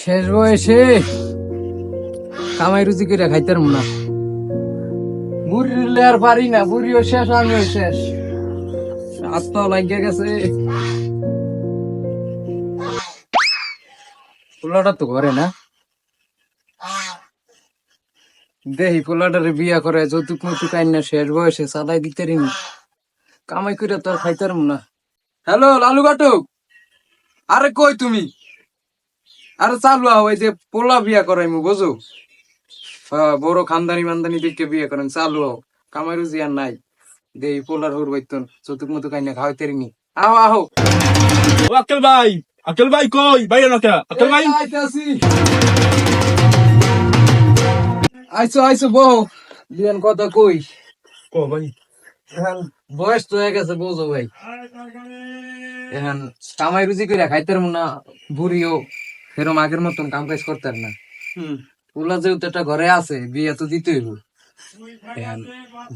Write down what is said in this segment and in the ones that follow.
শেষ বয়সে। কামাই রুজি করে খাইতে পারব না। বুড়িলে আর পারি না, বুড়িও শেষ আমিও শেষ। আত্মা লাগিয়ে গেছে। পোলাটা তো ঘরে না। দেহি, পোলাটারে বিয়া করে যৌতুক মতুক আইন না, শেষ বয়সে চালাই দিতে রিনি কামাই করে তো আর খাইতে পারব না। হ্যালো, লালু কাটুক। আরে কই তুমি? আরে চালু আও এই যে পোলা বিয়া করাইমু বুঝো বড় খানদানি মানদানি দেখে বিয়ে করেন চালু আও কামাই রুজি আর নাই। দেই পোলার হুর বাইতন চতুক মতুক আইনা খাওয়াইতে আও আহো ও আকেল ভাই আকেল ভাই কই? বাইরে না কে? আকেল ভাই? আইতাছি। আইসো আইসো বহ। দিয়ান কথা কই? কো ভাই? বয়স তো হয়ে গেছে বুঝো ভাই। এখন কামাই রুজি করে খাইতে না বুড়িও। সেরম আগের মতন কাম কাজ করতেন না। ওলা যেহেতু একটা ঘরে আছে বিয়ে তো দিতে হইব।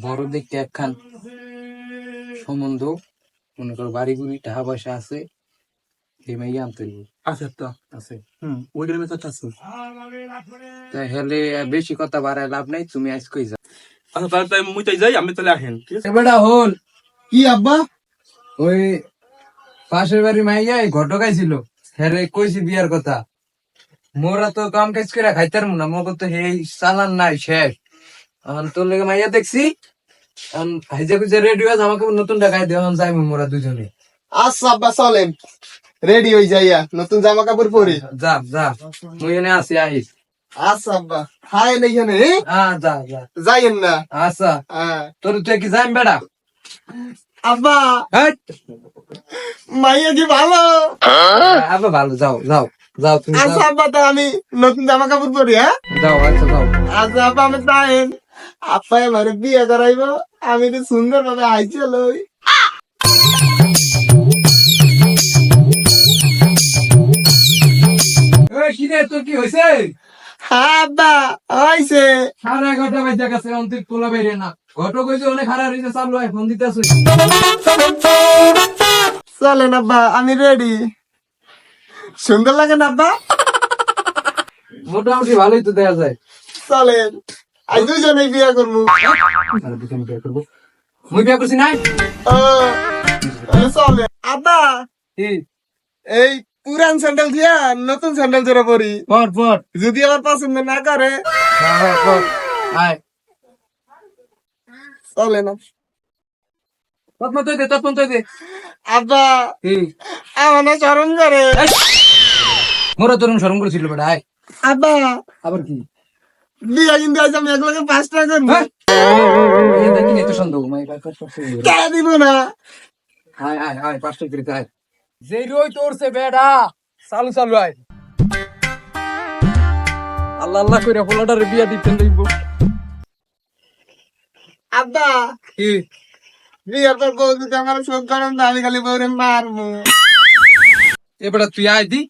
বড় দেখতে একখান সম্বন্ধ মনে করো বাড়ি গুড়ি টাকা পয়সা আছে এই মাইয়া আনতে হইব। তো। আছে। হুম ওই গ্রামে তো আছে তাই হেলে বেশি কথা বাড়ায় লাভ নাই তুমি আজ কই যাও। আচ্ছা তাহলে তাই মুই তাই যাই আমি তাহলে এবারটা হল। কি আব্বা? ওই পাশের বাড়ি মাইয়া এই ঘটকাই ছিল হেরে কইছি বিয়ার কথা। মোরা তো কাম কাজ করে খাইতার না মগ তো এই চালান নাই শেষ। এখন তোর লেগে মাইয়া দেখছি এখন হাইজা কুজা রেডি আছে আমাকে নতুন টাকায় দেওয়া যাই মোরা দুজনে আচ্ছা আব্বা চলেন। রেডি হয়ে যাইয়া নতুন জামা কাপড় পরে। যা যা মুই এনে আসি আইস আচ্ছা আব্বা হাই এইখানে হ্যাঁ যা যা। যাইয়েন না। আচ্ছা হ্যাঁ। তোর তুই কি যাইম বেড়া আব্বা! মাইয়া কি ভালো? আবার ভালো যাও যাও। যাও তুমি আচ্ছা আব্বা তা আমি নতুন জামা কাপড় পরি হ্যাঁ? যাও আচ্ছা যাও। আচ্ছা আব্বা আমি তাইন আপা এবারে বিয়ে করাইব। আমি তো সুন্দর ভাবে আইছে লই। কিরে তোর কি হয়েছে হ্যাঁ আব্বা হইছে। সাড়ে এগারোটা বাজে গেছে অন্তিক পোলা বাইরে না। ঘটো কইছে অনেক খারাপ হয়েছে চালু ফোন দিতেছে। চলেন আব্বা আমি রেডি সুন্দর লাগে না আব্বা মোটামুটি ভালোই তো দেয়া যায়। চলেন আজ দুজনেই বিয়ে করব। আর দুজনে বিয়ে করব। মুই বিয়ে করছি নাই? চলে আব্বা এই পুরান স্যান্ডেল দিয়া নতুন স্যান্ডেল জোড়া পরি। পর পর। যদি আমার পছন্দ না করে। হ্যাঁ, হ্যাঁ, আয়। চলে না দে আব্বা আমার শরম করে। মোরা তোর শরম করেছিল বেটা আয়। আব্বা। আবার কি? বিয়া কিন্তু আজ আমি একলাগে পাঁচ টাকা করব হ্যাঁ? দেখি নে সন্দেহ মাই পাঁচ পাঁচ পাঁচ কে দিব না? আয় আয় আয় পাঁচটা করে আয়। যেই রই তোরছে বেডা চালু চালু আয়। আল্লাহ আল্লাহ পোলাটার বিয়া দিতে লইব আব্বা। কি? বিয়ার পর বউ যদি আমার শোক করেন আমি খালি বউরে মারবো। এবারে তুই আয় দি।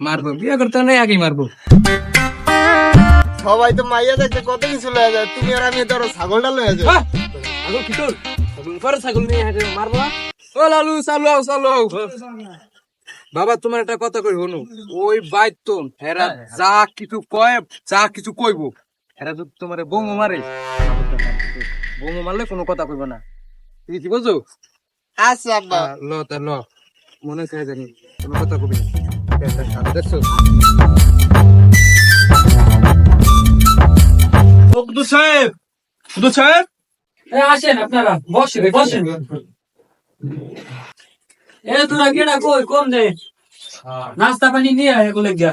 মারবো বিয়া করতে নাই আগে মারবো। সবাই তো মাইয়া দেখতে কত কিছু লয়ে যায়। তুমি আর আমি ধরো ছাগলটা লয়ে যাও আহ! ছাগল কি তোর? ছাগল পরে ছাগল নিয়ে হেঁটে মারবো ও লালু চালু আও চালু আও বাবা তোমার একটা কথা কই হনু? ওই বাইত তো হেরা যা কিছু কয় যা কিছু কইবো। হেরা যদি তোমার বৌমা মারে বৌমা মারলে কোনো কথা কইব না। তুই কি বুঝো আচ্ছা ল তা ল। মনে চাই জানি কোনো কথা কবি না। এটা সাথে দেখছ কুদু সাহেব? কুদু সাহেব আসেন আপনারা বসেন বসেন। এ তোরা কেডা কই কম দে? নাস্তা পানি নিয়ে আয় এগুলো গিয়া।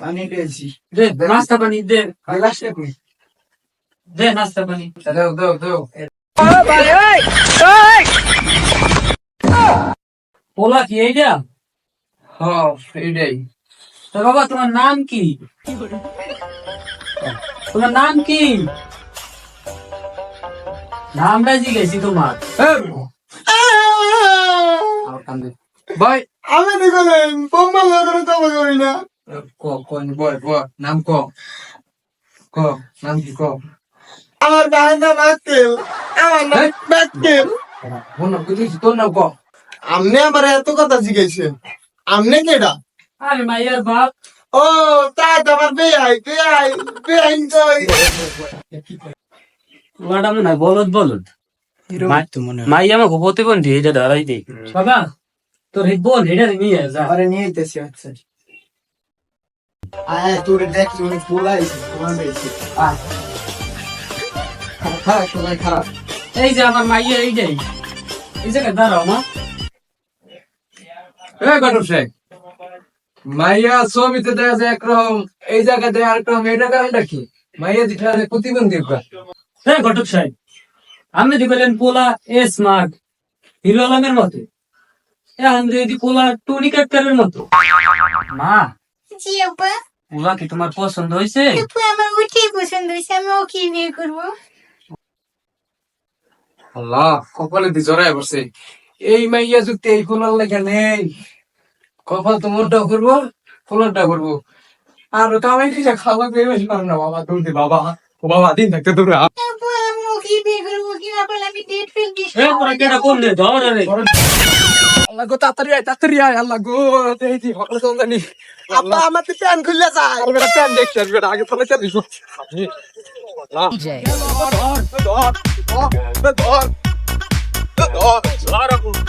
পানি দিয়েছি দে নাস্তা পানি দে। লাস্টে কই? দে নাস্তা পানি। দাও দাও দাও। পোলা কি এইটা হ্যাঁ তো বাবা তোমার নাম কি? তোমার নাম কি? নামটা জিজ্ঞেসি তোমার। ভাই আমি দেখলেন বোম্বা লোকের কথা করি না। ক ক বয় বয় নাম ক। ক নাম কি ক? আমার নাম আমার তোর ক? আবার এত কথা জিজ্ঞাসেন। আমনে কেডা? আরে মাইয়ার বাপ। ও তাই তো আমার বেয়াই বেয়াই বেয়াই ওটা মনে হয় বলদ বলদ। মাই আমাকে প্রতিবন্ধী এটা ধরাই দে। বাবা তোর এই বোন এটা নিয়ে যা। আরে নিয়ে আচ্ছা। আয় তোর দেখ তুমি তোমার বেশি আয়। খারাপ সবাই খারাপ। এই যে আমার মাইয়া এইটাই। এই জায়গায় দাঁড়াও মা। শেখ মাইয়া ছবিতে দেখা যায় একরকম এই জায়গায় দেয় এটা কারণটা কি? মাইয়া দিটা প্রতিবন্ধী হ্যাঁ ঘটক সাহেব আপনি বললেন পোলা এ স্মার্ট হিরো আলমের মতো এখন যদি পোলা টুনি মতো। মা পোলা কি তোমার পছন্দ হয়েছে? আমার ওটাই পছন্দ হয়েছে আমি ওকে বিয়ে করব। আল্লাহ কপালে দি জড়াই পড়ছে। এই মাইয়া যুক্তি এই ফুলার লেখা নেই। কপাল তো মোরটা করব ফুলারটা করব। আর কামাই কি খাওয়া পেয়ে বেশি পারো না বাবা তুমি বাবা। ও বাবা দিন থাকতে তোরা আমি আমি তো তো আগে চলে